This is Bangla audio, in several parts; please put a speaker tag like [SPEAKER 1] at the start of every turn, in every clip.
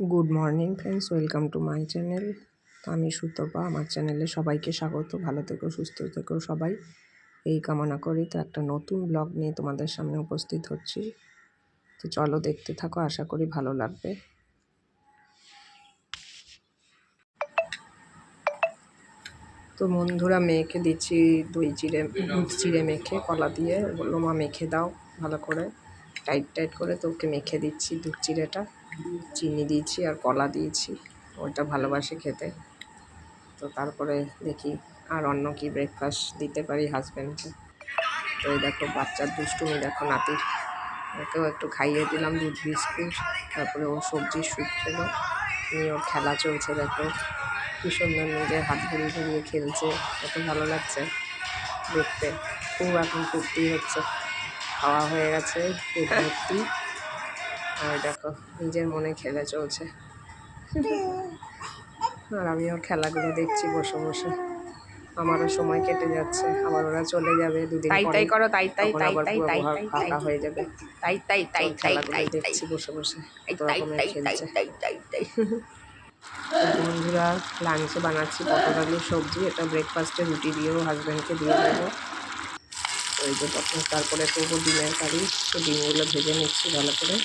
[SPEAKER 1] Good morning friends welcome to my channel আমি সুতপা, আমার চ্যানেলে সবাইকে স্বাগত। ভালো থেকো, সুস্থ থেকো সবাই। এই কামনা করি তো একটা নতুন ব্লগ নিয়ে তোমাদের সামনে উপস্থিত হচ্ছি। তো চলো দেখতে থাকো, আশা করি ভালো লাগবে। তো বন্ধুরা, মেয়েকে দিচ্ছি দই চিড়ে চিড়ে মেখে, কলা দিয়ে। বলল মা, মেখে দাও ভালো করে। টাইট টাইট করে তো ওকে মেখে দিচ্ছি, দুধ চিড়েটা। চিনি দিয়েছি আর কলা দিয়েছি ওটা ভালোবাসে খেতে। তো তারপরে দেখি আর অন্য কি ব্রেকফাস্ট দিতে পারি হাজব্যান্ডকে তো এই দেখো বাচ্চার দুষ্টুমি, দেখো নাতির। ওকেও একটু খাইয়ে দিলাম দুধ বিস্কুট, তারপরে ও সবজি স্যুপ নিয়ে ওর খেলা চলছে, দেখো। কি সুন্দর নিজের হাত ঘুরিয়ে ঘুরিয়ে খেলছে, কত ভালো লাগছে দেখতে। খুব এখন ফুর্তি হচ্ছে। খাওয়া হয়ে গেছে পেট ভর্তি। আর দেখো নিজের মনে খেলে চলছে। আর আমি ওর খেলাগুলো দেখছি বসে বসে। আমারও সময় কেটে যাচ্ছে আবার ওরা চলে যাবে দুদিন
[SPEAKER 2] তাই তাই করো তাই তাই তাই তাই তাই তাই
[SPEAKER 1] ফাঁকা হয়ে যাবে।
[SPEAKER 2] তাই তাই তাই তাই তাই
[SPEAKER 1] দেখছি বসে বসে।
[SPEAKER 2] তাই তাই তাই তাই তাই
[SPEAKER 1] বন্ধুরা লাঞ্চে বানাচ্ছি পটল আলু সবজি। এটা ব্রেকফাস্টে রুটি দিয়েও হাজব্যান্ডকে দিয়ে দেবো। ওই যে তারপরে করব ডিমের কারি তো ডিমগুলো ভেজে নিচ্ছি ভালো করে।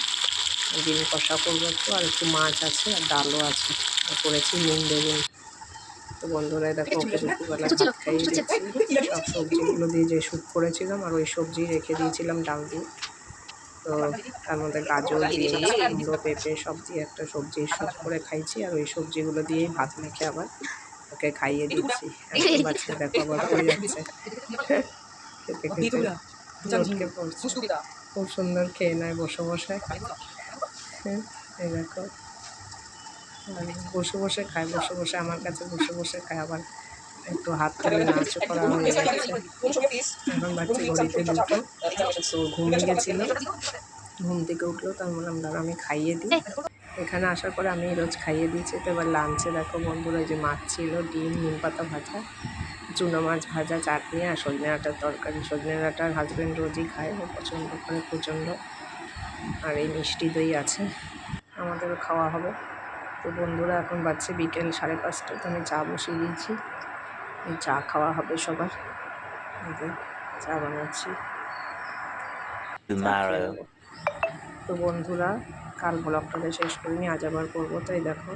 [SPEAKER 1] ডিম কষা করব একটু আর একটু মাছ আছে আর ডালও আছে। আর করেছি নিম বেগুন। তো বন্ধুরা দেখো ওকে দুপুরবেলা ভাত খাইয়ে দিচ্ছি। সব সবজিগুলো দিয়ে যে স্যুপ করেছিলাম আর ওই সবজি রেখে দিয়েছিলাম ডাল দিয়ে। তো তার মধ্যে গাজর দিয়ে কুমড়ো পেঁপে সব দিয়ে একটা সবজি স্যুপ করে খাইছি আর ওই সবজিগুলো দিয়েই ভাত মেখে আবার ওকে খাইয়ে দিচ্ছি। এখন বাচ্চা দেখো আবার হয়ে যাচ্ছে। খেতে খেতে পড়ছে খুব সুন্দর খেয়ে নেয় বসে বসে হ্যাঁ, দেখো বসে বসে খায় বসে বসে আমার কাছে বসে বসে খায় আবার একটু হাত তুলে নাচও করা হয়ে যাচ্ছে এখন বাচ্চা ঘড়িতে দুটো তো ঘুমিয়ে গেছিল ঘুম থেকে উঠল তার বললাম দাঁড়া আমি খাইয়ে দিই এখানে আসার পরে আমি রোজ খাইয়ে দিয়েছি। তো এবার লাঞ্চে দেখো বন্ধুরা যে মাছ ছিল ডিম নিম পাতা ভাজা চুনো মাছ ভাজা চাটনি আর সজনে আটার তরকারি। সজনে আটার হাজব্যান্ড রোজই খায় ও পছন্দ করে প্রচণ্ড। আর এই মিষ্টি দই আছে আমাদেরও খাওয়া হবে। তো বন্ধুরা এখন বাচ্চা বিকেল সাড়ে পাঁচটায় তো আমি চা বসিয়ে দিয়েছি। চা খাওয়া হবে সবার। চা বানাচ্ছি। তো বন্ধুরা কাল ব্লগটাকে শেষ করিনি আজ আবার করব। তাই দেখো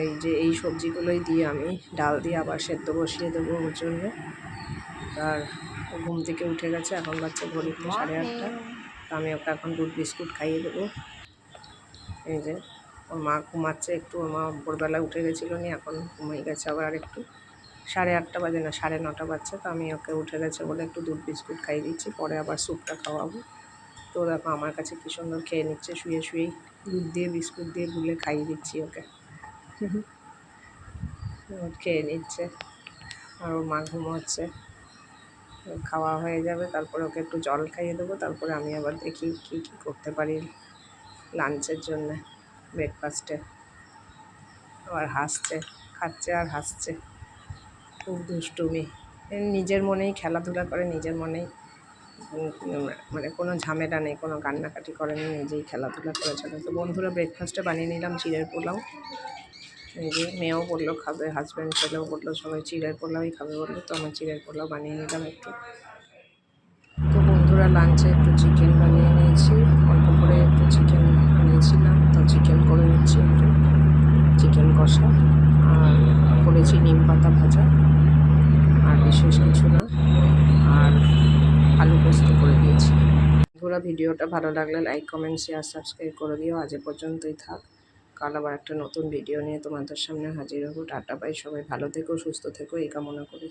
[SPEAKER 1] এই যে এই সবজিগুলোই দিয়ে আমি ডাল দিয়ে আবার সেদ্ধ বসিয়ে দেবো ওর জন্য। আর ঘুম থেকে উঠে গেছে এখন বাচ্চা ঘড়িতে সাড়ে আটটা। তো আমি ওকে এখন দুধ বিস্কুট খাইয়ে দেবো। এই যে ওর মা ঘুমাচ্ছে একটু ওর মা ভোরবেলা উঠে গেছিল নি এখন ঘুমিয়ে গেছে আবার আর একটু সাড়ে আটটা বাজে না সাড়ে নটা বাজছে তো আমি ওকে উঠে গেছে বলে একটু দুধ বিস্কুট খাইয়ে দিচ্ছি পরে আবার স্যুপটা খাওয়াবো। তো দেখো আমার কাছে কী সুন্দর খেয়ে নিচ্ছে, শুয়ে শুয়েই দুধ দিয়ে, বিস্কুট দিয়ে গুলে খাইয়ে দিচ্ছি ওকে। খেয়ে নিচ্ছে আর ওর মা ঘুমোচ্ছে। খাওয়া হয়ে যাবে, তারপরে ওকে একটু জল খাইয়ে দেবো, তারপরে আমি আবার দেখি কী কী করতে পারি লাঞ্চের জন্যে, ব্রেকফাস্টে। আবার হাসছে, খাচ্ছে আর হাসছে। খুব দুষ্টুমি। নিজের মনেই, খেলাধুলা করে নিজের মনেই। মানে কোনো ঝামেলা নেই, কোনো কান্নাকাটি করেনি, নিজেই খেলাধুলা করে চলে তো বন্ধুরা ব্রেকফাস্টে বানিয়ে নিলাম চিড়ের পোলাও। যে মেয়েও বলল খাবে হাজব্যান্ড ছেলেও বলল, সবাই চিড়ের পোলাওই খাবে বলল, তো আমার চিড়ের পোলাও বানিয়ে নিলাম একটু। তো বন্ধুরা লাঞ্চে একটু চিকেন বানিয়ে নিয়েছি, অল্প করে একটু চিকেন বানিয়েছিলাম, তো চিকেন করে নিচ্ছি একটু চিকেন কষা, আর করেছি নিম পাতা ভাজা, আর বিশেষ কিছু না। আলু পোস্ত করে দিয়েছি। পুরো ভিডিওটা ভালো লাগলে লাইক কমেন্ট শেয়ার সাবস্ক্রাইব করে দিও। আজ পর্যন্তই থাক। কাল আবার একটা নতুন ভিডিও নিয়ে তোমাদের সামনে হাজির হব। টাটা পাই সবাই ভালো থেকো, সুস্থ থেকো। এই কামনা করি।